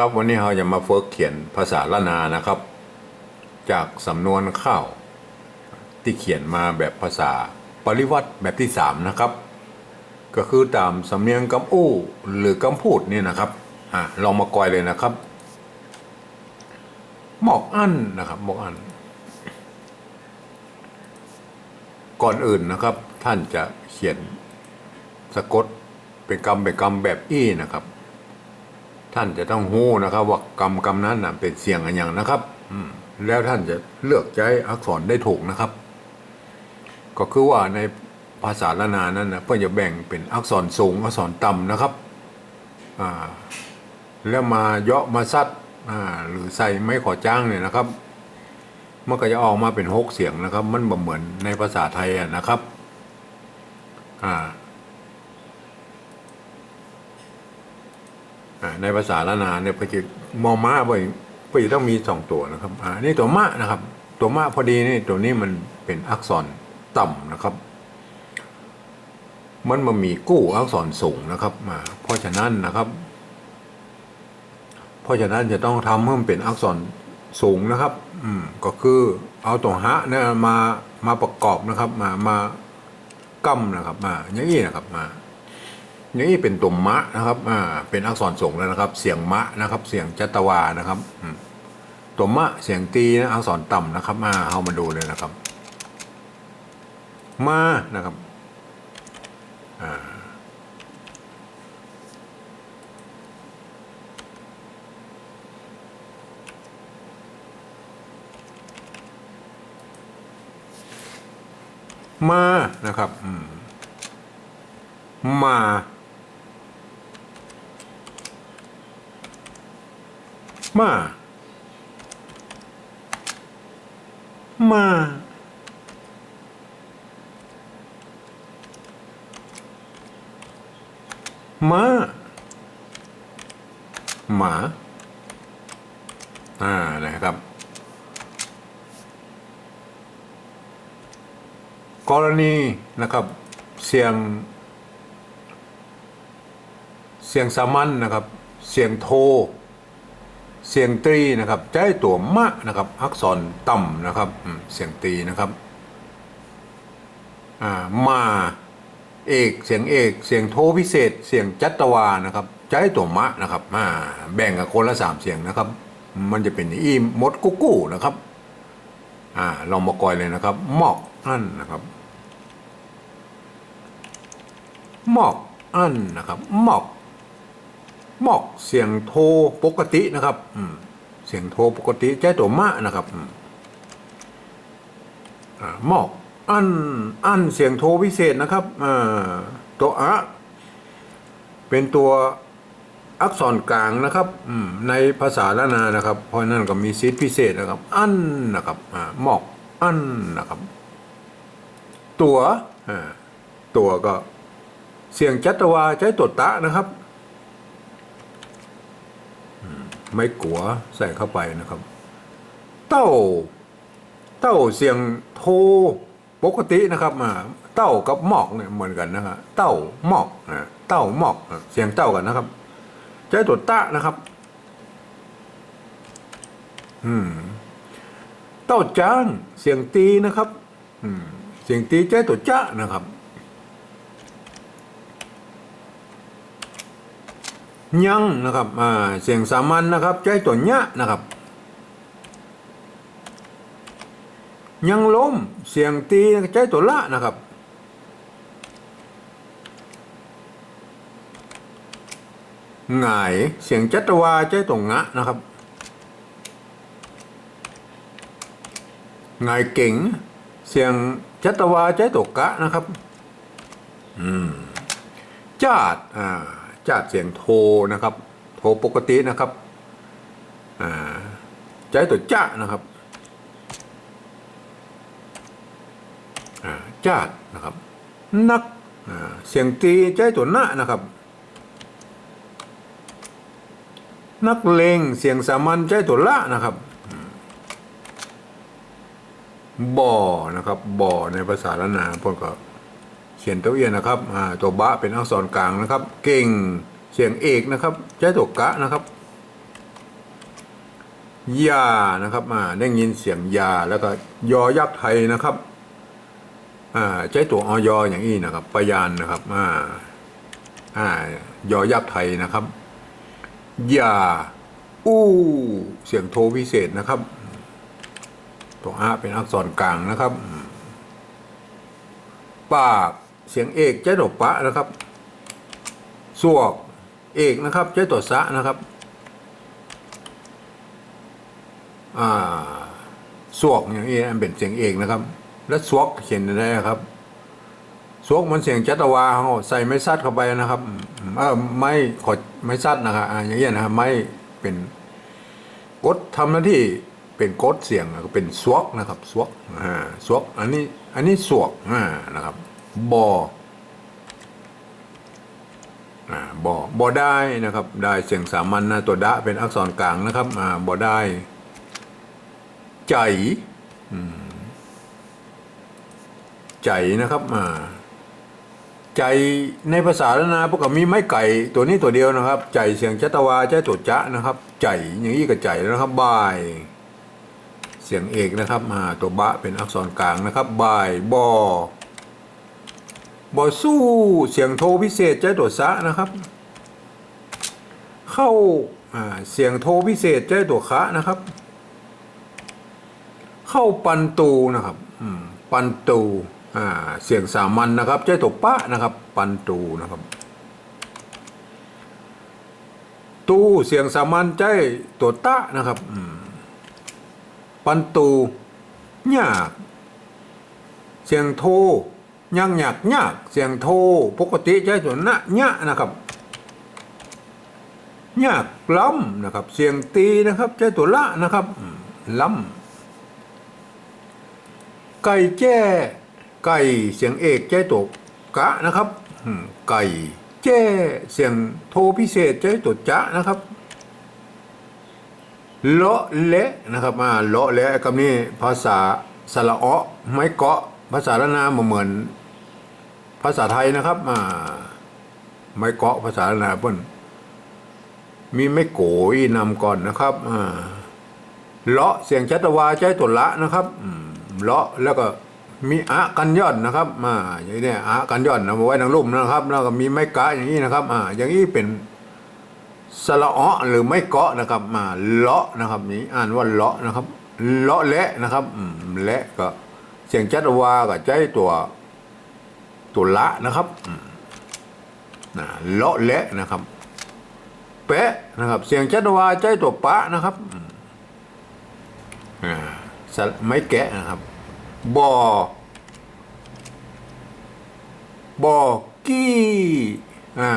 ครับวันนี้เราจะมาเฟิร์กเขียนภาษาละนานะครับ จากสำนวนข้าวที่เขียนมาแบบภาษาปริวัติแบบที่สามนะครับ ก็คือตามสำเนียงกำอู้ หรือกำพูดนี่นะครับอะลองมากอยเลยนะครับหมอกอั้นนะครับหมอกอั้นก่อนอื่นนะครับ ท่านจะเขียนสะกดเป็นกรรมเป็นกรรมแบบอี้นะครับ ท่านจะต้องหู้นะครับ ว่ากรรมกรรมนั้นนะเป็นเสียงอันอย่างนะครับ อืมแล้วท่านจะเลือกใช้อักษรได้ถูกนะครับ ก็คือว่าในภาษาละนานั้นนะเพื่อจะแบ่งเป็นอักษรสูงอักษรต่ำนะครับอ่าแล้วมาเยาะมาซัดอ่าหรือใส่ไม้ขอจ้างเนี่ยนะครับมันก็จะออกมาเป็นหกเสียงนะครับ มันบ่เหมือนในภาษาไทยอะนะครับ อ่า อ่า ในภาษาละนาเนี่ยพจิมอม้าบ่อยพจิต้องมีสองตัวนะครับอ่านี่ตัวมะนะครับ ตัวมะพอดีนี่ตัวนี้มันเป็นอักษรต่ำนะครับ มันมามีกู้อักษรสูงนะครับมาเพราะฉะนั้นนะครับ เพราะฉะนั้นจะต้องทำให้มันเป็นอักษรสูงนะครับ อืมก็คือเอาตัวฮะเนี่ยมามาประกอบนะครับ มามากำนะครับ มาอย่างนี้นะครับมา นี่เป็นตัวมะนะครับ อ่า เป็นอักษรสงแล้วนะครับ เสียงมะนะครับ เสียงจัตวานะครับ ตัวมะเสียงตีนะอักษรต่ำนะครับ มาเอามาดูเลยนะครับ มานะครับ อ่ามานะครับอืมมา มา มา มา หมา อ่า นะครับ กรณีนะครับ เสียง เสียงสามัญนะครับ เสียงโท เสียงตรีนะครับใช้ตัวมะนะครับ อักษรต่ำนะครับเสียงตรีนะครับมาเอกเสียงเอกเสียงโทพิเศษ เสียงจัตวานะครับใช้ตัวมะนะครับอ่าแบ่งกับคนละสามเสียงนะครับ มันจะเป็นอีมดกุ๊กกู้นะครับอ่าลองมากอยเลยนะครับหมอกอันนะครับหมอกอันนะครับหมอก หมอกเสียงโทรปกตินะครับเสียงโทรปกติใช้ตัวมะนะครับอืมาหมอกอันอันเสียงโทรพิเศษนะครับตัวอะเป็นตัวอักษรกลางนะครับในภาษาละนานะครับ เพราะนั่นก็มีซีดพิเศษนะครับ อันนะครับอ่าหมอกอันนะครับ ตัวตัวก็เสียงจัตวาใช้ตัวตะนะครับ ไม่กัวใส่เข้าไปนะครับ เต้า เต้าเสียงโทปกตินะครับมาเต้ากับหมอกเนี่ยเหมือนกันนะครับเต้าหมอกนะเต้าหมอกเสียงเต้ากันนะครับใช้ตัวตะนะครับ อืม เต้าจ้างเสียงตีนะครับ อืม เสียงตีใช้ตัวจ้านะครับ ยังนะครับอ่าเสียงสามัญนะครับ ใช้ตัวเนี้ยนะครับ ยังล้มเสียงตีใช้ตัวละนะครับ หงายเสียงจัตวาใช้ตัวงะนะครับหงายเก่ง เสียงจัตวาใช้ตัวกะนะครับ อืม จาดอ่า จาเสียงโทนะครับ โทปกตินะครับอ่าใจตัวจ้านะครับอ่านะครับ นักเสียงตีใจตัวหน้านะครับ นักเลงเสียงสามัญใจตัวละนะครับบ่อนะครับบ่อในภาษาละนาพวกก็ ขียนตัวเอียนนะครับตัวบะเป็นอักษรกลางนะครับ เก่งเสียงเอกนะครับ ใช้ตัวกะนะครับยานะครับอ่าได้ยินเสียงยาแล้วก็ยอยักษ์ไทยนะครับอ่าใช้ตัวออยอย่างนี้นะครับปยานนะครับอ่าอ่ายอยักษ์ไทยนะครับยาอู้เสียงโทพิเศษนะครับ ตัวอาเป็นอักษรกลางนะครับ ปาก เสียงเอกใช้ตัวปะนะครับสวกเอกนะครับใช้ตัวสะนะครับอ่าสวกอย่างนี้อันเป็นเสียงเอกนะครับ และสวกเขียนได้ครับสวกมันเสียงจัตวาเขาใส่ไม้ซัดเข้าไปนะครับเออไม่ขอไม้ซัดนะครับอย่างเงี้ยนะครับไม่เป็นกดทำหน้าที่เป็นกดเสียงก็เป็นสวกนะครับสวกอ่าสวกอันนี้อันนี้สวกอ่านะครับ บออ่าบอบอได้นะครับ ได้เสียงสามัญนะตัวดะเป็นอักษรกลางนะครับอ่าบอได้ ใจใจนะครับอ่าใจในภาษาล้วนะพวกกับมีไม้ไก่ตัวนี้ตัวเดียวนะครับ ใจเสียงชัตวาใจตัวจะนะครับ ใจอย่างนี้กับใจแล้วนะครับบาย เสียงเอกนะครับอ่าตัวบะเป็นอักษรกลางนะครับบายบอ บอสู้เสียงโทรพิเศษใจตัวซะนะครับ เข้าเสียงโทรพิเศษใจตัวคะนะครับ เข้าปันตูนะครับปันตูเสียงสามัญนะครับใจตัวปะนะครับ ปันตูนะครับ ตูเสียงสามัญใจตัวตะนะครับปันตูยากเสียงโท ยังหยักยากเสียงโทปกติใช้ส่วนนะยะนะครับยากล้ำนะครับ เสียงตีนะครับใช้ตัวละนะครับล้ำไก่แจ้ไก่เสียงเอกใช้ตัวกะนะครับไก่แจ้เสียงโทพิเศษใช้ตัวจะนะครับเลาะเละนะครับมาเลาะเละคำนี้ภาษาสระเอะไม้เกาะ ภาษาละนาเหมือน ภาษาไทยนะครับอ่าไม้เกาะภาษาละนาเพิ่นมีไม้โกยนำก่อนนะครับอ่าเลาะเสียงชัตวาใช้ตัวละนะครับเลาะแล้วก็มีอะกันยอดนะครับอ่าอย่างนี้เนี่ยอะกันยอดนะมาไว้ทางลุ่มนะครับ แล้วก็มีไม้กะอย่างนี้นะครับอ่าอย่างนี้เป็นสระอะหรือไม้เกาะนะครับมาเลาะนะครับนี้อ่านว่าเลาะนะครับเลาะและนะครับอืมและก็ เสียงจัตวากับใจตัวตัวละนะครับนะเลาะเละนะครับ แปะนะครับ เสียงจัตวาใจตัวปะนะครับอไม่แกะนะครับบอบอกี้อ่า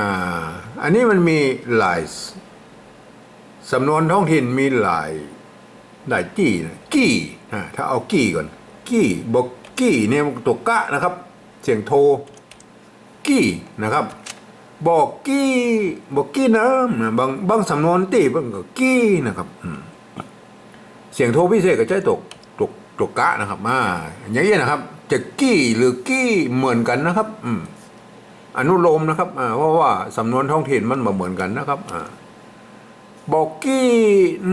อันนี้มันมีหลายสำนวนท้องถิ่นมีหลายได้กี้นะกี้ถ้าเอากี้ก่อน กี้บอกกี้เนี่ยตัวกะนะครับ เสียงโทกี้นะครับ บอกกี้บอกกี้นะบางบางสำนวนตีบางก็กี้นะครับเสียงโทพิเศษก็ใช้ตัวตัวตัวกะนะครับอ่าอย่างนี้นะครับ จะกี้หรือกี้เหมือนกันนะครับอือนุโลมนะครับอ่าเพราะว่าสำนวนท้องถิ่นมันบ่เหมือนกันนะครับอ่า บอกกี้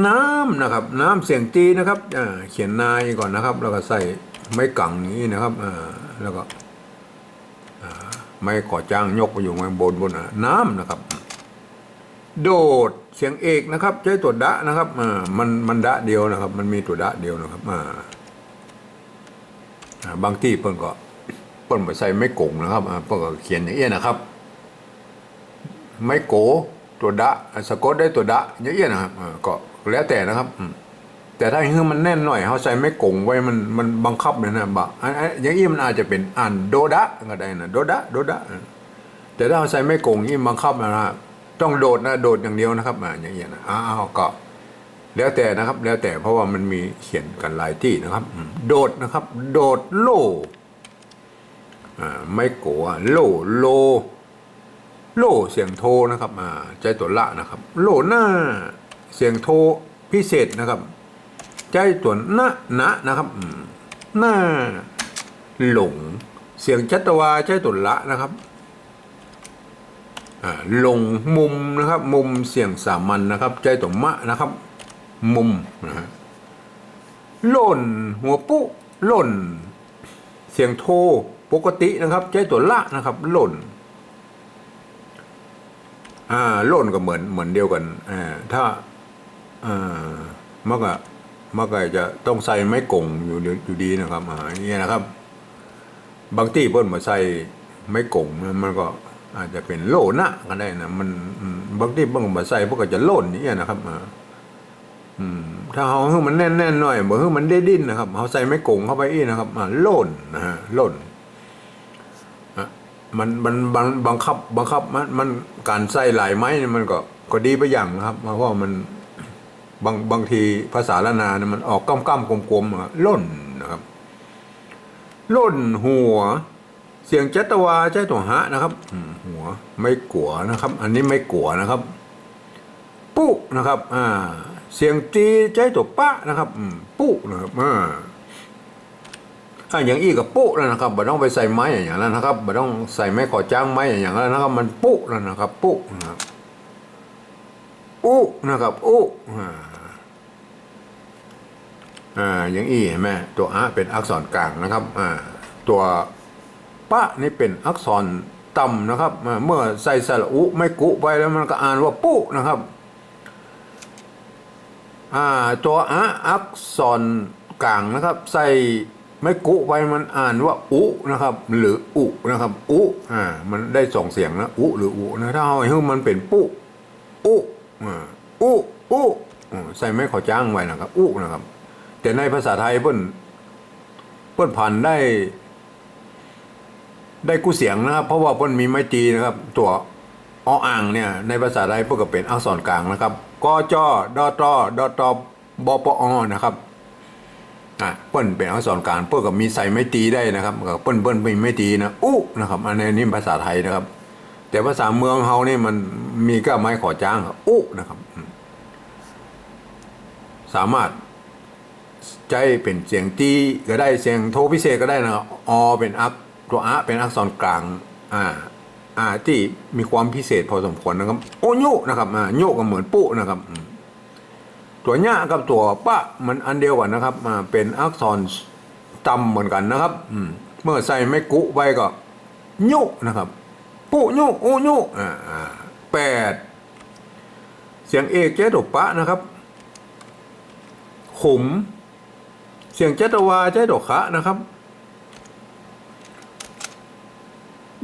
น้ำนะครับ น้ำเสียงตีนะครับอ่าเขียนนายก่อนนะครับ แล้วก็ใส่ไม้กังนี้นะครับอ่าแล้วก็ไม้ก่อจ้างยกไปอยู่ข้างบนบนน้ำนะครับ โดดเสียงเอกนะครับ ใช้ตัวดะนะครับอ่ามันมันดะเดียวนะครับ มันมีตัวดะเดียวนะครับอ่าบางที่เพิ่นก็เพิ่นไปใส่ไม้กงนะครับอ่าเพิ่นก็เขียนอย่างนี้ยนะครับ ไม้โก ตัวดะสะกดได้ตัวดะเยอะๆนะครับก็แล้วแต่นะครับแต่ถ้าคือมันแน่นหน่อยเขาใส่ไม้กงไว้มันมันบังคับเลยนะบะอันอย่างนี้มันอาจจะเป็นอ่านโดดะก็ได้นะโดดะโดดะแต่ถ้าเราใส่ไม้กงนี่บังคับนะครับต้องโดดนะโดดอย่างเดียวนะครับอ่าอย่างนี้ยนะอ้าวก็แล้วแต่นะครับ แล้วแต่เพราะว่ามันมีเขียนกันหลายที่นะครับ โดดนะครับ โดดโลอ่าไม้โกะโลโล โล่เสียงโทนะครับอ่าใจตัวละนะครับ โลหน้าเสียงโทพิเศษนะครับ ใจตัวนะนะนะครับหน้าหลง เสียงจัตวาใจตัวละนะครับอ่าหลงมุมนะครับ มุมเสียงสามัญนะครับ ใจตัวมะนะครับ มุมนะฮะหล่น หัวปุ๊หล่น เสียงโทปกตินะครับใช้ตัวละนะครับหล่น อ่าล่นก็เหมือนเหมือนเดียวกันอ่าถ้าอ่ามักอะมักอะจะต้องใส่ไม้กงอยู่อยู่ดีนะครับอ่าอย่างเงี้ยนะครับ บางที่เพิ่นมาใส่ไม้กงนมันก็อาจจะเป็นโลนะก็ได้นะมันบางที่เพิ่นมาใส่พวกก็จะโล่นอย่างเงี้ยนะครับอ่าอืม ถ้าเอาให้มันแน่นๆหน่อยบ่ให้มันได้ดิ้นนะครับเอาใส่ไม้กงเข้าไปอีกนะครับอ่าโล่นนะฮะโล่น มันมันบังบังคับบังคับมันมันการใส่หลายไม้เนี่ยมันก็ก็ดีไปอย่างนะครับ เพราะว่ามันบางบางทีภาษาละนาเนี่ยมันออกก้ำก้ำกลมกลมๆล่นนะครับ ล่นหัว เสียงจัตวาใช้ตัวหะนะครับหัวไม่กัวนะครับ อันนี้ไม่กัวนะครับ ปุ๊นะครับ อ่า เสียงจีใช้ตัวปะนะครับปุ๊นะครับอ่า อย่างอี้กับปุ๊แล้วนะครับบ่ต้องไปใส่ไม้อย่างนั้นนะครับบ่ต้องใส่ไม้ขอจ้างไม้อย่างนั้นนะครับ มันปุ๊แล้วนะครับ ปุ๊นะครับอู้นะครับอู้อ่าอย่างอี้เห็นไหมตัวอะเป็นอักษรกลางนะครับอ่าตัวปะนี่เป็นอักษรต่ำนะครับ เมื่อใส่สระอุไม่กุไปแล้วมันก็อ่านว่าปุ๊นะครับอ่าตัวอะอักษรกลางนะครับ ใส่ ไม่กุไปมันอ่านว่าอุนะครับ หรืออุนะครับ อุอ่ามันได้สองเสียงนะอุหรืออุนะถ้าเอาให้มันเป็นปุอุอ่าอุอุใส่ไม่ขอจ้างไว้นะครับอุนะครับ แต่ในภาษาไทยเพิ่นเพิ่นผ่านได้ ได้กู้เสียงนะครับ เพราะว่าเพิ่นมีไม้ตีนะครับ ตัวออ่างเนี่ย ในภาษาไทยเพิ่นก็เป็นอักษรกลางนะครับกจดตดตบปอนะครับ เปิ้นเป็นอักษรกลางเปิ้นก็มีใส่ไม้ตีได้นะครับก็เปิ้นเปิ้นไมีไม้ตีนะอู้นะครับอันนี้นี่ภาษาไทยนะครับ แต่ภาษาเมืองเฮานี่มันมีก็ไม้ขอจ้างครับอู้นะครับ สามารถใจเป็นเสียงตีก็ได้เสียงโทพิเศษก็ได้นะอเป็นอักตัวอะเป็นอักษรกลางอ่าอ่าที่มีความพิเศษพอสมควรนะครับ โอโยนะครับอ่าโยก็เหมือนปุนะครับอืม ตัวเนี้ยกับตัวปะมันอันเดียวกันนะครับอ่าเป็นอักษรจำเหมือนกันนะครับอืมเมื่อใส่ไม่กุไปก็โยนะครับปุยโอโยอ่าอ่าแปดเสียงเอกเจตุปะนะครับขุม เสียงเจตวาเจตวคะนะครับ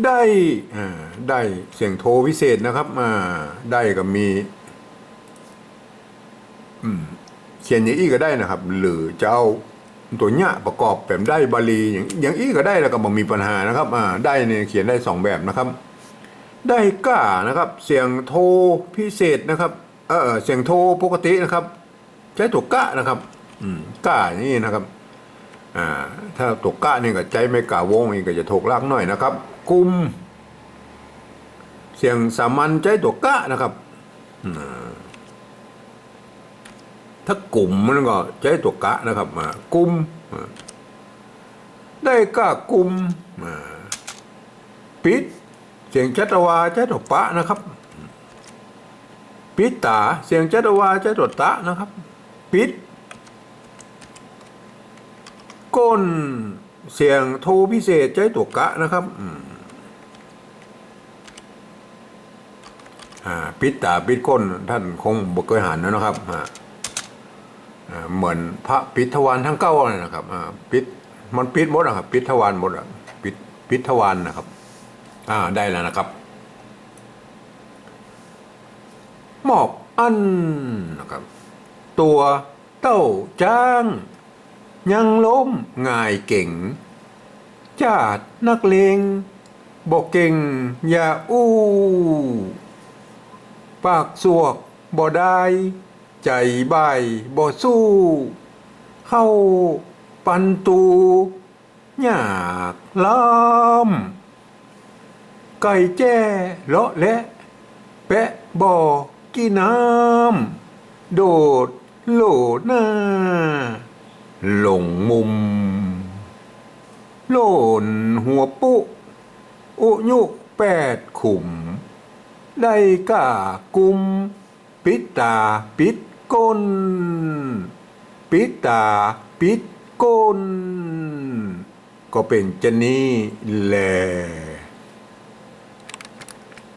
ได้อ่าได้เสียงโทวิเศษนะครับอ่าได้ก็มี เขียนอย่างอี้ก็ได้นะครับ หรือจะเอาตัวเนี้ยประกอบแบบได้บาลีอย่างอย่างอี้ก็ได้แล้วก็บ่มีปัญหานะครับอ่าได้เนี่ยเขียนได้สองแบบนะครับ ได้ก้านะครับ เสียงโทพิเศษนะครับเออเสียงโทปกตินะครับ ใช้ตัวกะนะครับ อืมก้านี้นะครับอ่าถ้าตัวกะนี่ก็ใจไม่กะวงอีกก็จะถกลากหน่อยนะครับ กุม เสียงสามัญใจตัวกะนะครับอืม ถ้ากลุ่มมันก็ใจตัวกะนะครับอ่ากุมอ่าได้กะกุมอ่าปิดเสียงจัตวาใจตัวปะนะครับ ปิดตาเสียงจัตวาใจตัวตะนะครับ ปิด ก้นเสียงโทพิเศษใจตัวกะนะครับปิดตาปิดก้นท่านคงบ่เคยหันนะครับ เหมือนพระปิดทวารทั้งเก้าเลยนะครับปิดมันปิดหมดนะครับปิดทวารหมดอะปิดปิดทวารนะครับ อ่าได้แล้วนะครับ หมอบอันนะครับ ตัวเต้าจ้าง ยังล้มง่ายเก่ง จาดนักเลงบอกเก่ง อย่าอู้ ปากสวกบ่ได้ ใจใบายบ่สู้ เข้าปันตูยากล้ำไก่แจ้เลาะและ แปะบ่อกี่น้ำโดดโหลดหน้า หลงมุม โลนหัวปุอุยุแปดขุม ได้ก้ากุม ปิดตาปิด ก้น ปิตาปิดก้น ก็เป็นจะนี้แหละ